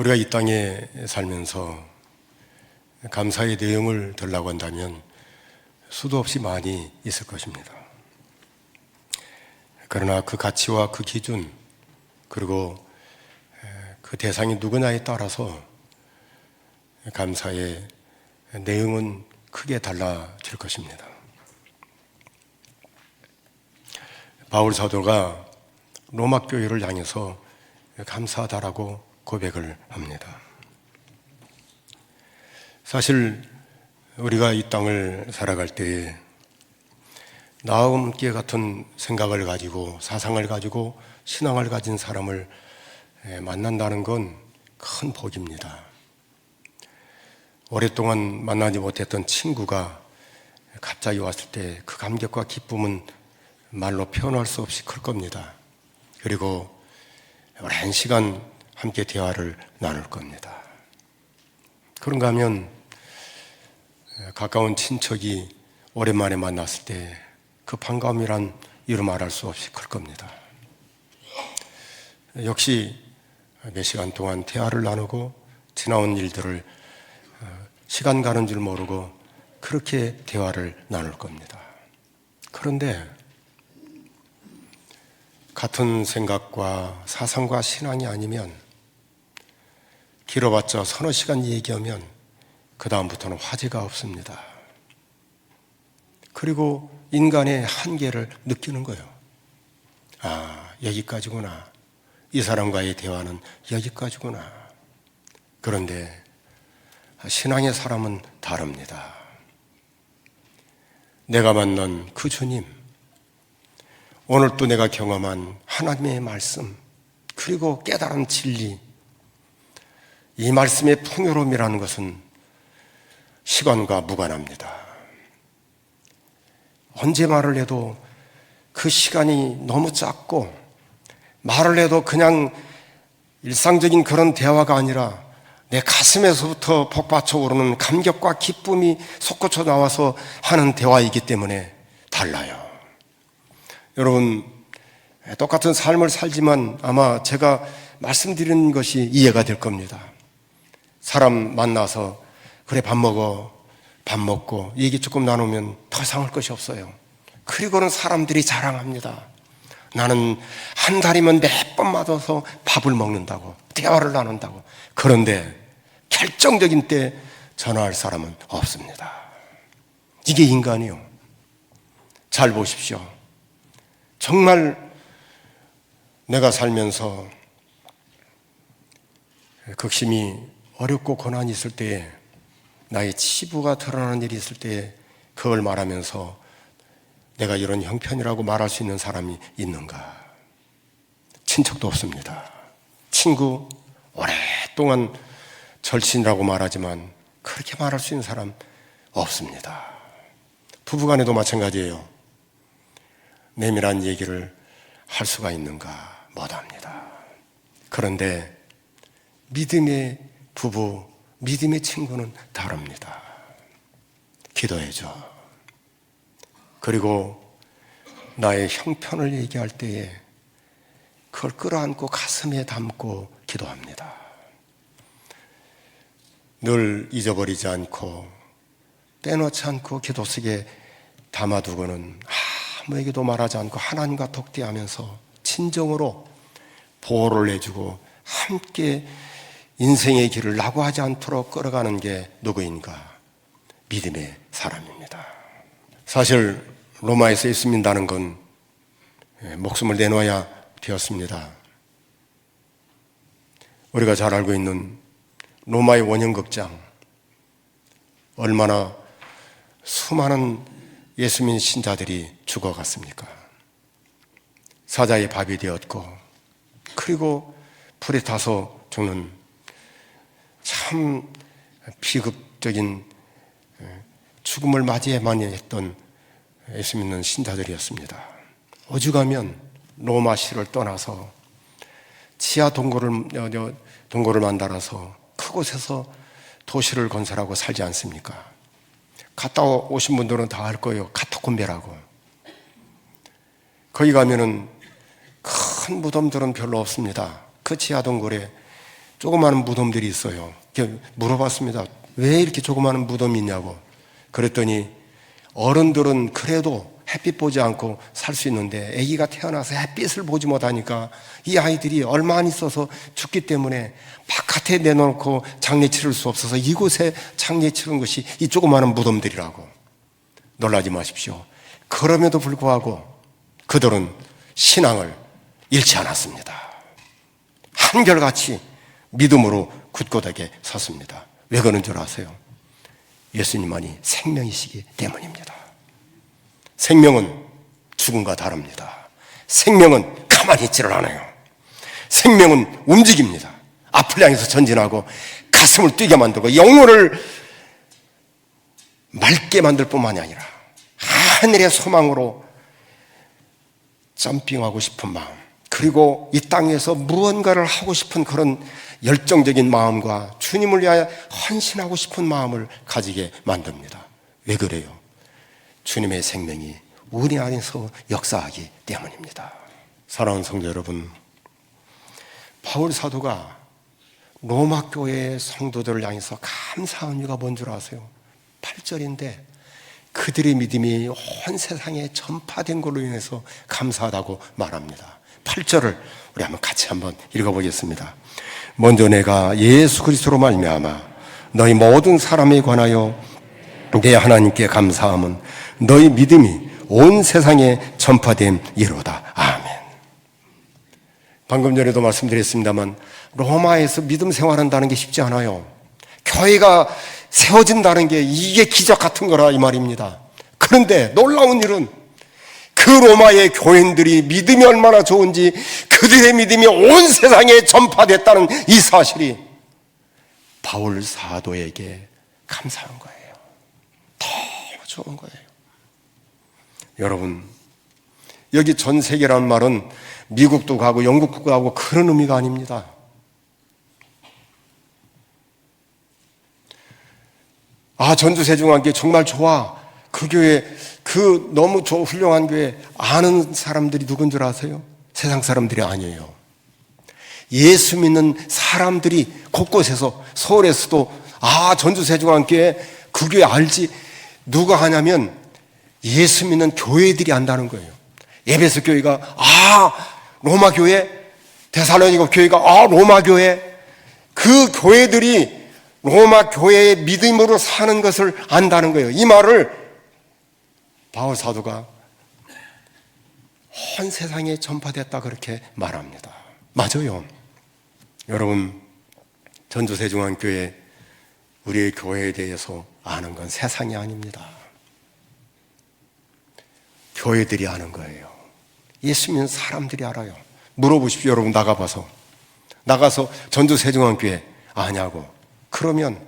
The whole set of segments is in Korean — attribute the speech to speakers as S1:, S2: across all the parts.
S1: 우리가 이 땅에 살면서 감사의 내용을 들라고 한다면 수도 없이 많이 있을 것입니다. 그러나 그 가치와 그 기준, 그리고 그 대상이 누구냐에 따라서 감사의 내용은 크게 달라질 것입니다. 바울 사도가 로마 교회를 향해서 감사하다라고 고백을 합니다. 사실 우리가 이 땅을 살아갈 때에 나와 함께 같은 생각을 가지고 사상을 가지고 신앙을 가진 사람을 만난다는 건 큰 복입니다. 오랫동안 만나지 못했던 친구가 갑자기 왔을 때 그 감격과 기쁨은 말로 표현할 수 없이 클 겁니다. 그리고 오랜 시간 함께 대화를 나눌 겁니다. 그런가 하면 가까운 친척이 오랜만에 만났을 때 그 반가움이란 이루 말할 수 없이 클 겁니다. 역시 몇 시간 동안 대화를 나누고 지나온 일들을 시간 가는 줄 모르고 그렇게 대화를 나눌 겁니다. 그런데 같은 생각과 사상과 신앙이 아니면 길어봤자 서너 시간 얘기하면 그다음부터는 화제가 없습니다. 그리고 인간의 한계를 느끼는 거예요. 아, 여기까지구나. 이 사람과의 대화는 여기까지구나. 그런데 신앙의 사람은 다릅니다. 내가 만난 그 주님, 오늘 또 내가 경험한 하나님의 말씀, 그리고 깨달은 진리, 이 말씀의 풍요로움이라는 것은 시간과 무관합니다. 언제 말을 해도 그 시간이 너무 짧고 말을 해도 그냥 일상적인 그런 대화가 아니라 내 가슴에서부터 폭받쳐 오르는 감격과 기쁨이 솟구쳐 나와서 하는 대화이기 때문에 달라요. 여러분, 똑같은 삶을 살지만 아마 제가 말씀드리는 것이 이해가 될 겁니다. 사람 만나서 그래 밥 먹어 밥 먹고 얘기 조금 나누면 더 상할 것이 없어요. 그리고는 사람들이 자랑합니다. 나는 한 달이면 몇 번 맞아서 밥을 먹는다고 대화를 나눈다고 그런데 결정적인 때 전화할 사람은 없습니다. 이게 인간이요. 잘 보십시오. 정말 내가 살면서 극심히 어렵고 고난이 있을 때에 나의 치부가 드러나는 일이 있을 때에 그걸 말하면서 내가 이런 형편이라고 말할 수 있는 사람이 있는가? 친척도 없습니다. 친구, 오랫동안 절친이라고 말하지만 그렇게 말할 수 있는 사람 없습니다. 부부간에도 마찬가지예요. 내밀한 얘기를 할 수가 있는가? 못합니다. 그런데 믿음의 부부, 믿음의 친구는 다릅니다. 기도해줘. 그리고 나의 형편을 얘기할 때에 그걸 끌어안고 가슴에 담고 기도합니다. 늘 잊어버리지 않고 빼놓지 않고 기도 속에 담아두고는 아무에게도 말하지 않고 하나님과 독대하면서 진정으로 보호를 해주고 함께 인생의 길을 라고 하지 않도록 끌어가는 게 누구인가? 믿음의 사람입니다. 사실 로마에서 있습니다는 건 예, 목숨을 내놓아야 되었습니다. 우리가 잘 알고 있는 로마의 원형극장 얼마나 수많은 예수민 신자들이 죽어갔습니까? 사자의 밥이 되었고 그리고 불에 타서 죽는 참 비극적인 죽음을 맞이해만 했던 예수 믿는 신자들이었습니다. 오죽하면 로마시를 떠나서 지하 동굴을 동굴을 만들어서 그곳에서 도시를 건설하고 살지 않습니까? 갔다 오신 분들은 다 알 거예요. 카타콤베라고. 거기 가면은 큰 무덤들은 별로 없습니다. 그 지하 동굴에 조그마한 무덤들이 있어요. 물어봤습니다. 왜 이렇게 조그마한 무덤이 있냐고. 그랬더니 어른들은 그래도 햇빛 보지 않고 살 수 있는데 아기가 태어나서 햇빛을 보지 못하니까 이 아이들이 얼마 안 있어서 죽기 때문에 바깥에 내놓고 장례 치를 수 없어서 이곳에 장례 치른 것이 이 조그마한 무덤들이라고. 놀라지 마십시오. 그럼에도 불구하고 그들은 신앙을 잃지 않았습니다. 한결같이 믿음으로 굳건하게 섰습니다. 왜 그런 줄 아세요? 예수님만이 생명이시기 때문입니다. 생명은 죽음과 다릅니다. 생명은 가만히 있지를 않아요. 생명은 움직입니다. 앞을 향해서 전진하고 가슴을 뛰게 만들고 영혼을 맑게 만들 뿐만이 아니라 하늘의 소망으로 점핑하고 싶은 마음 그리고 이 땅에서 무언가를 하고 싶은 그런 열정적인 마음과 주님을 위하여 헌신하고 싶은 마음을 가지게 만듭니다. 왜 그래요? 주님의 생명이 우리 안에서 역사하기 때문입니다. 사랑하는 성도 여러분, 바울 사도가 로마 교회 성도들을 향해서 감사한 이유가 뭔 줄 아세요? 8절인데 그들의 믿음이 온 세상에 전파된 걸로 인해서 감사하다고 말합니다. 8절을 우리 한번 같이 한번 읽어보겠습니다. 먼저 내가 예수 그리스도로 말미암아 너희 모든 사람에 관하여 내 하나님께 감사함은 너희 믿음이 온 세상에 전파된 이로다. 아멘. 방금 전에도 말씀드렸습니다만 로마에서 믿음 생활한다는 게 쉽지 않아요. 교회가 세워진다는 게 이게 기적 같은 거라 이 말입니다. 그런데 놀라운 일은 그 로마의 교인들이 믿음이 얼마나 좋은지 그들의 믿음이 온 세상에 전파됐다는 이 사실이 바울 사도에게 감사한 거예요. 너무 좋은 거예요. 여러분, 여기 전 세계라는 말은 미국도 가고 영국도 가고 그런 의미가 아닙니다. 아, 전주세종한교 정말 좋아. 그 교회, 그 너무 좋 훌륭한 교회 아는 사람들이 누군 줄 아세요? 세상 사람들이 아니에요. 예수 믿는 사람들이 곳곳에서 서울에서도 아, 전주 세종한교회 그 교회 알지? 누가 하냐면 예수 믿는 교회들이 안다는 거예요. 예배스 교회가 아, 로마 교회, 데살로니가 교회가 아, 로마 교회. 그 교회들이 로마 교회의 믿음으로 사는 것을 안다는 거예요. 이 말을 바울 사도가 온 세상에 전파됐다 그렇게 말합니다. 맞아요. 여러분 전주세중앙교회 우리의 교회에 대해서 아는 건 세상이 아닙니다. 교회들이 아는 거예요. 예수 믿는 사람들이 알아요. 물어보십시오, 여러분 나가봐서 나가서 전주세중앙교회 아냐고. 그러면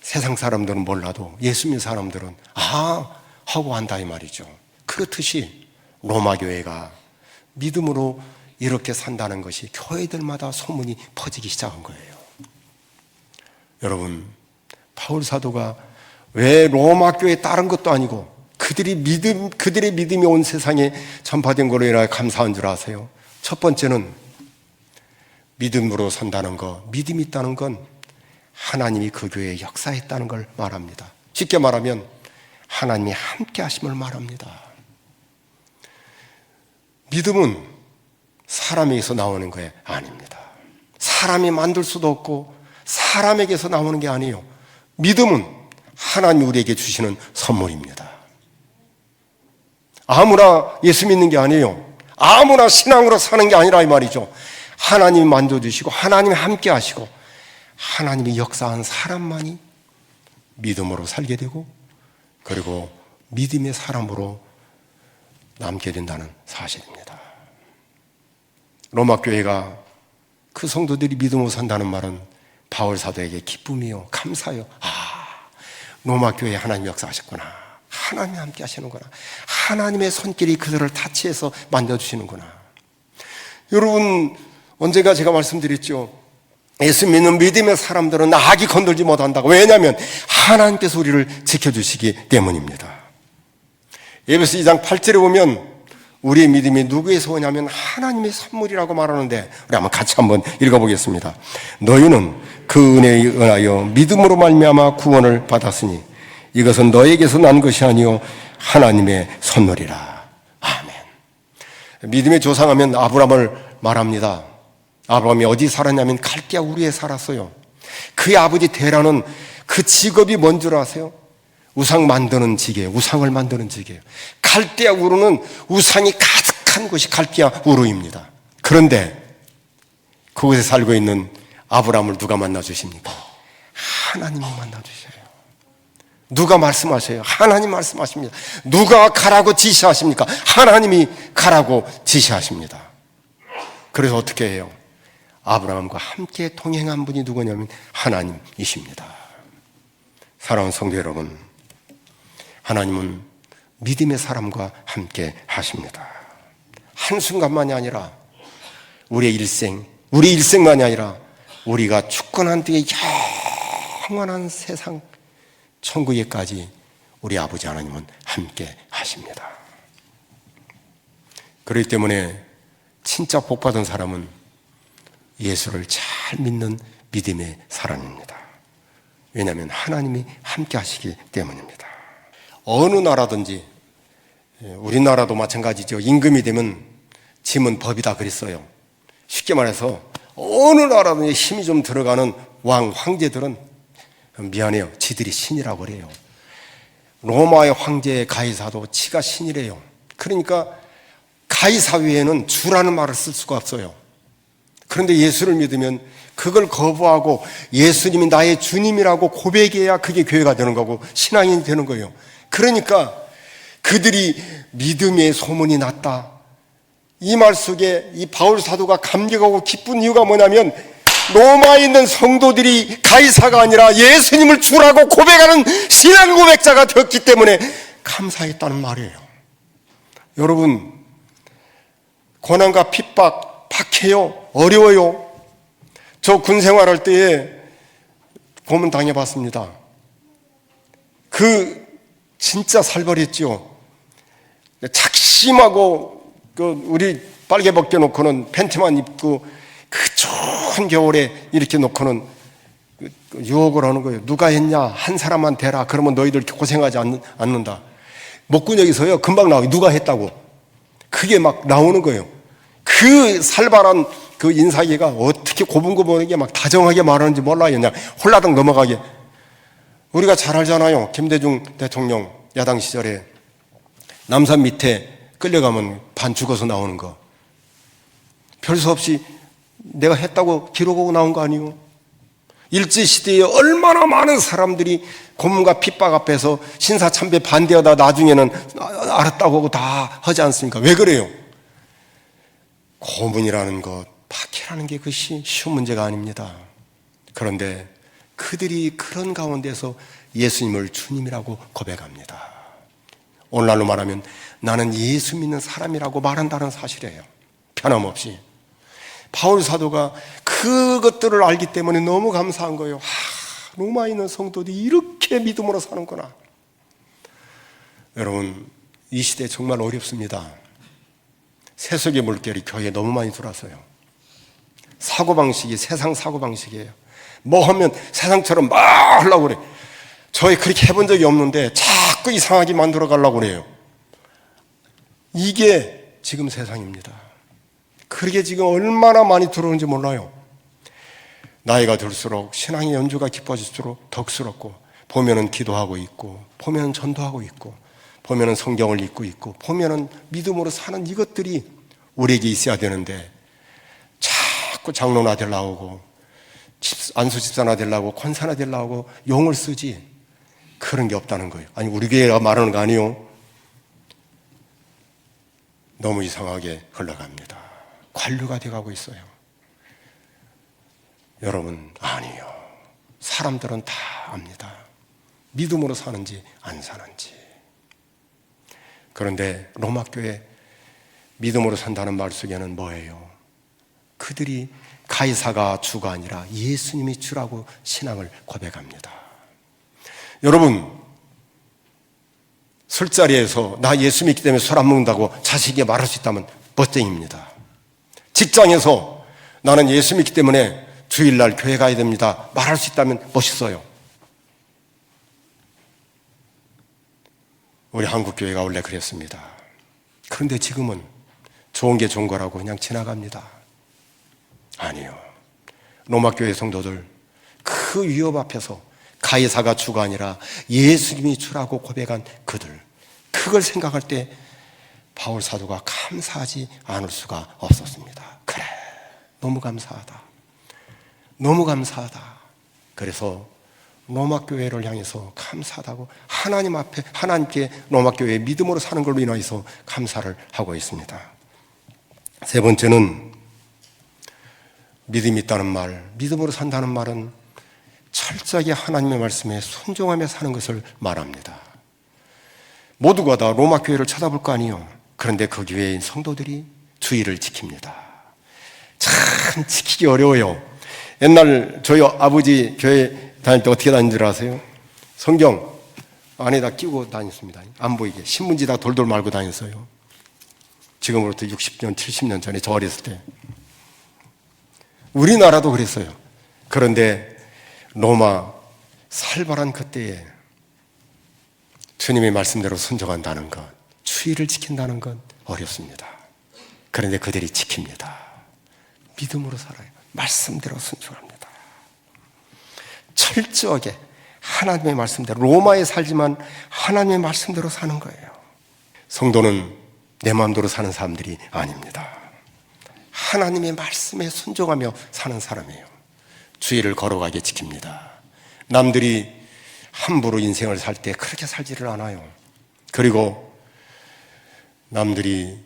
S1: 세상 사람들은 몰라도 예수 믿는 사람들은 아 하고 한다 이 말이죠. 그렇듯이 로마 교회가 믿음으로 이렇게 산다는 것이 교회들마다 소문이 퍼지기 시작한 거예요. 여러분, 바울 사도가 왜 로마 교회에 따른 것도 아니고 그들이 믿음, 그들의 믿음이 온 세상에 전파된 거로 인하여 감사한 줄 아세요? 첫 번째는 믿음으로 산다는 거, 믿음이 있다는 건 하나님이 그 교회에 역사했다는 걸 말합니다. 쉽게 말하면 하나님이 함께 하심을 말합니다. 믿음은 사람에게서 나오는 게 아닙니다. 사람이 만들 수도 없고 사람에게서 나오는 게 아니에요. 믿음은 하나님이 우리에게 주시는 선물입니다. 아무나 예수 믿는 게 아니에요. 아무나 신앙으로 사는 게 아니라 이 말이죠. 하나님이 만져주시고 하나님이 함께 하시고 하나님이 역사한 사람만이 믿음으로 살게 되고 그리고 믿음의 사람으로 남게 된다는 사실입니다. 로마 교회가 그 성도들이 믿음으로 산다는 말은 바울 사도에게 기쁨이요, 감사요. 아, 로마 교회에 하나님 역사하셨구나. 하나님 함께 하시는구나. 하나님의 손길이 그들을 타치해서 만져주시는구나. 여러분, 언제가 제가 말씀드렸죠. 예수 믿는 믿음의 사람들은 악이 건들지 못한다고. 왜냐하면 하나님께서 우리를 지켜주시기 때문입니다. 예배서 2장 8절에 보면 우리의 믿음이 누구에서 오냐면 하나님의 선물이라고 말하는데 우리 한번 같이 한번 읽어보겠습니다. 너희는 그 은혜에 은하여 믿음으로 말미암아 구원을 받았으니 이것은 너에게서 난 것이 아니요 하나님의 선물이라. 아멘. 믿음의 조상하면 아브라함을 말합니다. 아브라함이 어디 살았냐면 갈대아 우리에 살았어요. 그의 아버지 데라는 그 직업이 뭔 줄 아세요? 우상 만드는 지게, 우상을 만드는 지게. 갈대아 우르는 우상이 가득한 곳이 갈대아 우르입니다. 그런데 그곳에 살고 있는 아브라함을 누가 만나 주십니까? 하나님이 만나 주셔요. 누가 말씀하셔요? 하나님 말씀하십니다. 누가 가라고 지시하십니까? 하나님이 가라고 지시하십니다. 그래서 어떻게 해요? 아브라함과 함께 동행한 분이 누구냐면 하나님이십니다. 사랑하는 성도 여러분, 하나님은 믿음의 사람과 함께 하십니다. 한순간만이 아니라 우리의 일생, 우리 일생만이 아니라 우리가 축권한 뒤에 영원한 세상 천국에까지 우리 아버지 하나님은 함께 하십니다. 그렇기 때문에 진짜 복받은 사람은 예수를 잘 믿는 믿음의 사람입니다. 왜냐하면 하나님이 함께 하시기 때문입니다. 어느 나라든지 예, 우리나라도 마찬가지죠. 임금이 되면 짐은 법이다 그랬어요. 쉽게 말해서 어느 나라든지 힘이 좀 들어가는 왕 황제들은 미안해요. 지들이 신이라고 그래요. 로마의 황제 가이사도 지가 신이래요. 그러니까 가이사 외에는 주라는 말을 쓸 수가 없어요. 그런데 예수를 믿으면 그걸 거부하고 예수님이 나의 주님이라고 고백해야 그게 교회가 되는 거고 신앙이 되는 거예요. 그러니까 그들이 믿음의 소문이 났다. 이 말 속에 이 바울 사도가 감격하고 기쁜 이유가 뭐냐면 로마에 있는 성도들이 가이사가 아니라 예수님을 주라고 고백하는 신앙 고백자가 되었기 때문에 감사했다는 말이에요. 여러분, 고난과 핍박, 박해요, 어려워요. 저 군 생활할 때에 고문 당해봤습니다. 그 진짜 살벌했죠. 작심하고 그 우리 빨개 벗겨놓고는 팬티만 입고 그 좋은 겨울에 이렇게 놓고는 그 유혹을 하는 거예요. 누가 했냐? 한 사람만 대라. 그러면 너희들 고생하지 않, 않는다. 목구녕에서요, 금방 나와요. 누가 했다고. 그게 막 나오는 거예요. 그 살벌한 그 인사기가 어떻게 고분고분하게 막 다정하게 말하는지 몰라요. 그냥 홀라당 넘어가게. 우리가 잘 알잖아요. 김대중 대통령 야당 시절에 남산 밑에 끌려가면 반 죽어서 나오는 거. 별수 없이 내가 했다고 기록하고 나온 거 아니에요? 일제시대에 얼마나 많은 사람들이 고문과 핍박 앞에서 신사참배 반대하다 나중에는 알았다고 하고 다 하지 않습니까? 왜 그래요? 고문이라는 것, 박해라는 게 그것이 쉬운 문제가 아닙니다. 그런데 그들이 그런 가운데서 예수님을 주님이라고 고백합니다. 오늘날로 말하면 나는 예수 믿는 사람이라고 말한다는 사실이에요. 변함없이. 바울 사도가 그것들을 알기 때문에 너무 감사한 거예요. 하, 로마에 있는 성도들이 이렇게 믿음으로 사는구나. 여러분, 이 시대 정말 어렵습니다. 세속의 물결이 교회에 너무 많이 들어왔어요. 사고방식이 세상 사고방식이에요. 뭐 하면 세상처럼 막 하려고 그래. 저희 그렇게 해본 적이 없는데 자꾸 이상하게 만들어 가려고 그래요. 이게 지금 세상입니다. 그렇게 지금 얼마나 많이 들어오는지 몰라요. 나이가 들수록 신앙의 연주가 깊어질수록 덕스럽고 보면은 기도하고 있고 보면은 전도하고 있고 보면은 성경을 읽고 있고 보면은 믿음으로 사는 이것들이 우리에게 있어야 되는데 자꾸 장로나 되려고 안수 집사나 되려고 권사나 되려고 용을 쓰지 그런 게 없다는 거예요. 아니 우리 교회가 말하는 거 아니요. 너무 이상하게 흘러갑니다. 관료가 돼가고 있어요. 여러분 아니요. 사람들은 다 압니다. 믿음으로 사는지 안 사는지. 그런데 로마 교회 믿음으로 산다는 말 속에는 뭐예요? 그들이 가이사가 주가 아니라 예수님이 주라고 신앙을 고백합니다. 여러분, 술자리에서 나 예수 믿기 때문에 술 안 먹는다고 자식에게 말할 수 있다면 멋쟁입니다. 직장에서 나는 예수 믿기 때문에 주일날 교회 가야 됩니다. 말할 수 있다면 멋있어요. 우리 한국 교회가 원래 그랬습니다. 그런데 지금은 좋은 게 좋은 거라고 그냥 지나갑니다. 아니요. 로마 교회 성도들 그 위협 앞에서 가이사가 주가 아니라 예수님이 주라고 고백한 그들 그걸 생각할 때 바울 사도가 감사하지 않을 수가 없었습니다. 그래. 너무 감사하다. 너무 감사하다. 그래서 로마 교회를 향해서 감사하다고 하나님 앞에 하나님께 로마 교회의 믿음으로 사는 걸로 인하여서 감사를 하고 있습니다. 세 번째는 믿음이 있다는 말, 믿음으로 산다는 말은 철저하게 하나님의 말씀에 순종하며 사는 것을 말합니다. 모두가 다 로마 교회를 쳐다볼 거 아니에요. 그런데 그 교회의 성도들이 주의를 지킵니다. 참 지키기 어려워요. 옛날 저희 아버지 교회 다닐 때 어떻게 다닌 줄 아세요? 성경 안에다 끼고 다녔습니다. 안 보이게. 신문지 다 돌돌 말고 다녔어요. 지금으로부터 60년, 70년 전에 저 어렸을 때. 우리나라도 그랬어요. 그런데 로마 살벌한 그때에 주님의 말씀대로 순종한다는 것, 추위를 지킨다는 건 어렵습니다. 그런데 그들이 지킵니다. 믿음으로 살아요. 말씀대로 순종합니다. 철저하게 하나님의 말씀대로 로마에 살지만 하나님의 말씀대로 사는 거예요. 성도는 내 마음대로 사는 사람들이 아닙니다. 하나님의 말씀에 순종하며 사는 사람이에요. 주의를 걸어가게 지킵니다. 남들이 함부로 인생을 살 때 그렇게 살지를 않아요. 그리고 남들이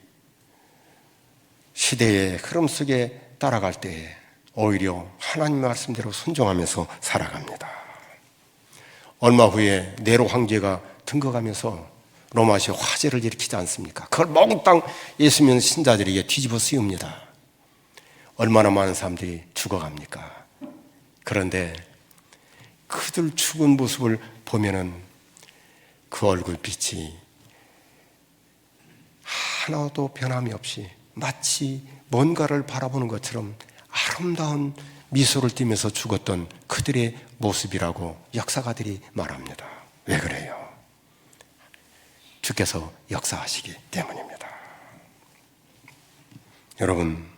S1: 시대의 흐름 속에 따라갈 때 오히려 하나님 말씀대로 순종하면서 살아갑니다. 얼마 후에 네로 황제가 등거가면서 로마시 화재를 일으키지 않습니까? 그걸 몽땅 예수 믿는 신자들에게 뒤집어 씌웁니다. 얼마나 많은 사람들이 죽어갑니까? 그런데 그들 죽은 모습을 보면은 그 얼굴 빛이 하나도 변함이 없이 마치 뭔가를 바라보는 것처럼 아름다운 미소를 띠면서 죽었던 그들의 모습이라고 역사가들이 말합니다. 왜 그래요? 주께서 역사하시기 때문입니다. 여러분,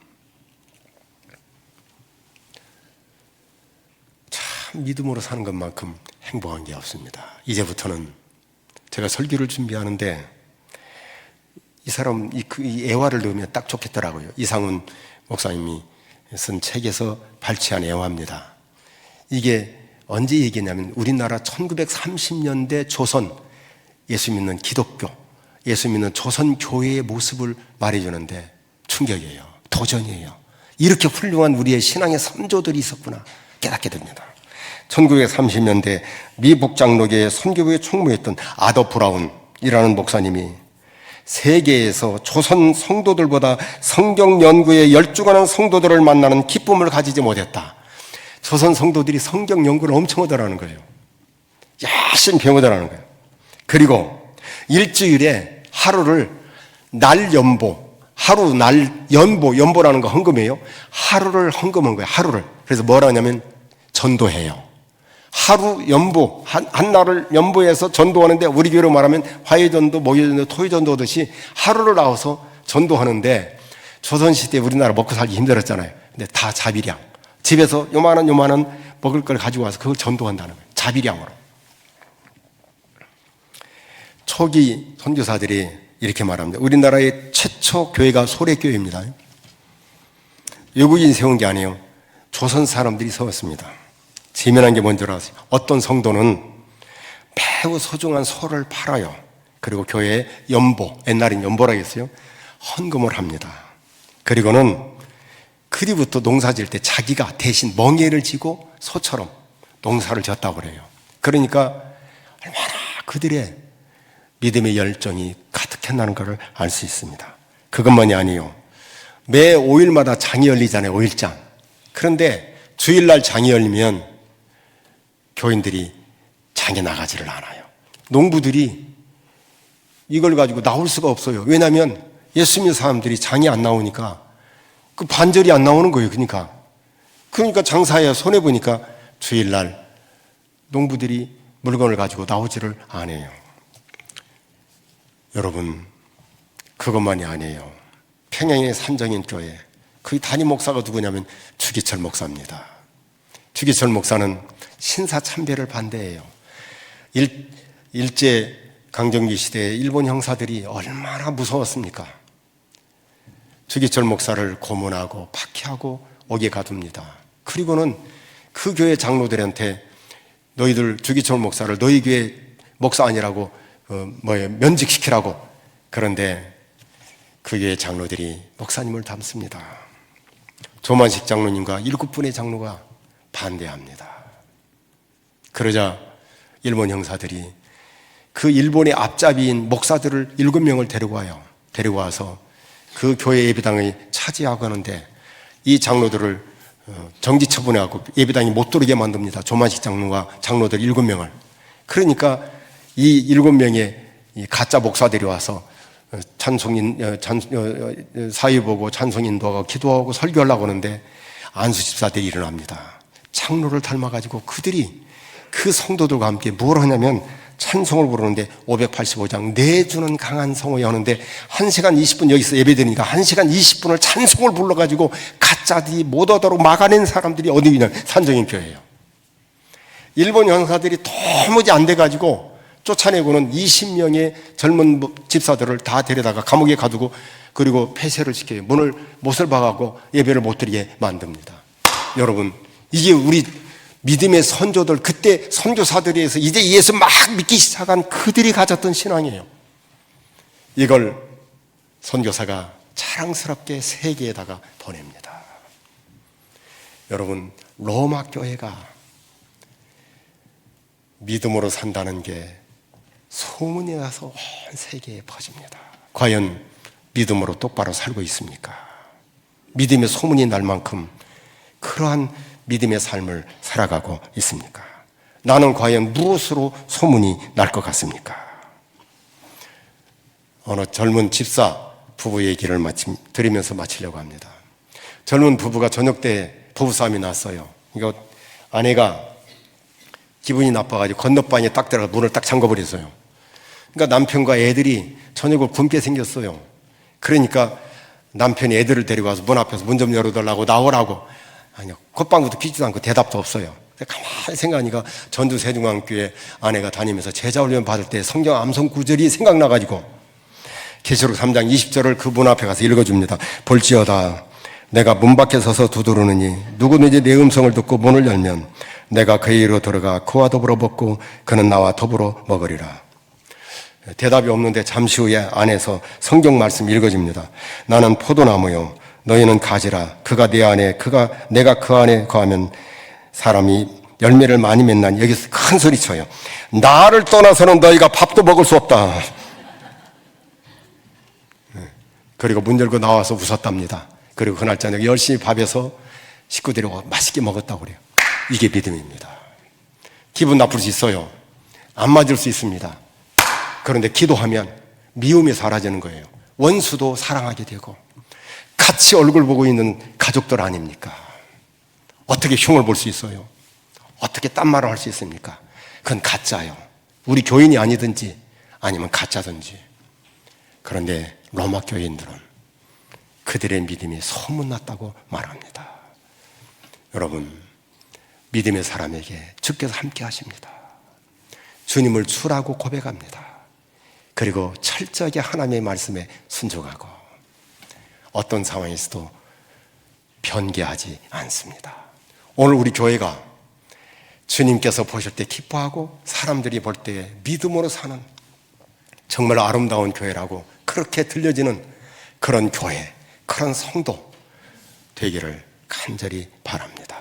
S1: 참 믿음으로 사는 것만큼 행복한 게 없습니다. 이제부터는 제가 설교를 준비하는데 이 사람 이, 그, 이 애화를 넣으면 딱 좋겠더라고요. 이상훈 목사님이 쓴 책에서 발췌한 애화입니다. 이게 언제 얘기냐면 우리나라 1930년대 조선 예수 믿는 기독교, 예수 믿는 조선 교회의 모습을 말해주는데 충격이에요. 도전이에요. 이렇게 훌륭한 우리의 신앙의 선조들이 있었구나 깨닫게 됩니다. 1930년대 미 북장로계의 선교부에 총무했던 아더 브라운이라는 목사님이 세계에서 조선 성도들보다 성경 연구에 열중하는 성도들을 만나는 기쁨을 가지지 못했다. 조선 성도들이 성경 연구를 엄청 하더라는 거예요. 열심히 배우더라는 거예요. 그리고 일주일에 하루를 날 연보, 하루 날 연보, 연보라는 거 헌금이에요. 하루를 헌금한 거예요. 하루를. 그래서 뭐라 하냐면 전도해요. 하루 연보, 한, 한 날을 연보해서 전도하는데 우리 교회로 말하면 화해전도, 목요전도, 토요전도 하듯이 하루를 나와서 전도하는데 조선시대 우리나라 먹고 살기 힘들었잖아요. 근데 다 자비량. 집에서 요만한 요만한 먹을 걸 가지고 와서 그걸 전도한다는 거예요. 자비량으로. 초기 선교사들이 이렇게 말합니다. 우리나라의 최초 교회가 소래교회입니다. 외국인 세운 게 아니에요. 조선 사람들이 세웠습니다. 재미난 게 뭔지 아세요? 어떤 성도는 매우 소중한 소를 팔아요. 그리고 교회에 연보, 옛날엔 연보라 했어요. 헌금을 합니다. 그리고는 그리부터 농사 지을 때 자기가 대신 멍에를 지고 소처럼 농사를 졌다고 그래요. 그러니까 얼마나 그들의 믿음의 열정이 가득했다는 것을 알수 있습니다. 그것만이 아니요. 매 5일마다 장이 열리잖아요. 5일장. 그런데 주일날 장이 열리면 교인들이 장에 나가지를 않아요. 농부들이 이걸 가지고 나올 수가 없어요. 왜냐하면 예수 믿는 사람들이 장이 안 나오니까 그 반절이 안 나오는 거예요. 그러니까. 그러니까 장사에 손해 보니까 주일날 농부들이 물건을 가지고 나오지를 않아요. 여러분, 그것만이 아니에요. 평양의 산정인 교회. 그 담임 목사가 누구냐면 주기철 목사입니다. 주기철 목사는 신사 참배를 반대해요. 일, 일제 강점기 시대에 일본 형사들이 얼마나 무서웠습니까? 주기철 목사를 고문하고 박해하고 옥에 가둡니다. 그리고는 그 교회 장로들한테 너희들 주기철 목사를 너희 교회 목사 아니라고 어, 뭐에 면직시키라고 그런데 그 교회 장로들이 목사님을 담습니다. 조만식 장로님과 일곱 분의 장로가 반대합니다. 그러자 일본 형사들이 그 일본의 앞잡이인 목사들을 일곱 명을 데리고 와요. 데리고 와서 그 교회 예배당을 차지하고 하는데 이 장로들을 어, 정지 처분해갖고 예배당이 못 들어오게 만듭니다. 조만식 장로와 장로들 일곱 명을. 그러니까 이 일곱 명의 이 가짜 목사들이 와서 어, 찬송인, 어, 찬, 사회 보고 찬송인도하고 기도하고 설교하려고 하는데 안수 집사들이 일어납니다. 장로를 닮아가지고 그들이 그 성도들과 함께 뭘 하냐면 찬송을 부르는데 585장 내주는 강한 성호에 하는데 1시간 20분 여기서 예배드리니까 1시간 20분을 찬송을 불러가지고 가짜들이 못 얻도록 막아낸 사람들이 어디 있냐? 산정인 교회예요. 일본 형사들이 도무지 안 돼가지고 쫓아내고는 20명의 젊은 집사들을 다 데려다가 감옥에 가두고 그리고 폐쇄를 시켜요. 문을 못을 박아고 예배를 못 드리게 만듭니다. 여러분 이게 우리 믿음의 선조들 그때 선교사들에서 이제 예수 막 믿기 시작한 그들이 가졌던 신앙이에요. 이걸 선교사가 자랑스럽게 세계에다가 보냅니다. 여러분 로마 교회가 믿음으로 산다는 게 소문이 나서 온 세계에 퍼집니다. 과연 믿음으로 똑바로 살고 있습니까? 믿음의 소문이 날 만큼 그러한 믿음의 삶을 살아가고 있습니까? 나는 과연 무엇으로 소문이 날 것 같습니까? 어느 젊은 집사 부부 얘기를 마침 드리면서 마치려고 합니다. 젊은 부부가 저녁 때 부부싸움이 났어요. 이거 아내가 기분이 나빠가지고 건너방에 딱 들어가 문을 딱 잠궈버렸어요. 그러니까 남편과 애들이 저녁을 굶게 생겼어요. 그러니까 남편이 애들을 데리고 와서 문 앞에서 문 좀 열어달라고 나오라고 아니요. 콧방구도 끼지도 않고 대답도 없어요. 가만히 생각하니까 전주 세중앙교회 아내가 다니면서 제자훈련 받을 때 성경 암송 구절이 생각나가지고 계시록 3장 20절을 그문 앞에 가서 읽어줍니다. 볼지어다 내가 문 밖에 서서 두드르느니 누구든지 내 음성을 듣고 문을 열면 내가 그의 이로 들어가 그와 더불어 먹고 그는 나와 더불어 먹으리라. 대답이 없는데 잠시 후에 안에서 성경 말씀 읽어집니다. 나는 포도나무요. 너희는 가지라. 그가 내 안에, 그가, 내가 그 안에 거하면 사람이 열매를 많이 맺나니 여기서 큰 소리 쳐요. 나를 떠나서는 너희가 밥도 먹을 수 없다. 네. 그리고 문 열고 나와서 웃었답니다. 그리고 그날 저녁 열심히 밥에서 식구들이 맛있게 먹었다고 그래요. 이게 믿음입니다. 기분 나쁠 수 있어요. 안 맞을 수 있습니다. 그런데 기도하면 미움이 사라지는 거예요. 원수도 사랑하게 되고 같이 얼굴 보고 있는 가족들 아닙니까? 어떻게 흉을 볼 수 있어요? 어떻게 딴 말을 할 수 있습니까? 그건 가짜요. 우리 교인이 아니든지 아니면 가짜든지. 그런데 로마 교인들은 그들의 믿음이 소문났다고 말합니다. 여러분, 믿음의 사람에게 주께서 함께 하십니다. 주님을 주라고 고백합니다. 그리고 철저하게 하나님의 말씀에 순종하고 어떤 상황에서도 변개하지 않습니다. 오늘 우리 교회가 주님께서 보실 때 기뻐하고 사람들이 볼 때 믿음으로 사는 정말 아름다운 교회라고 그렇게 들려지는 그런 교회, 그런 성도 되기를 간절히 바랍니다.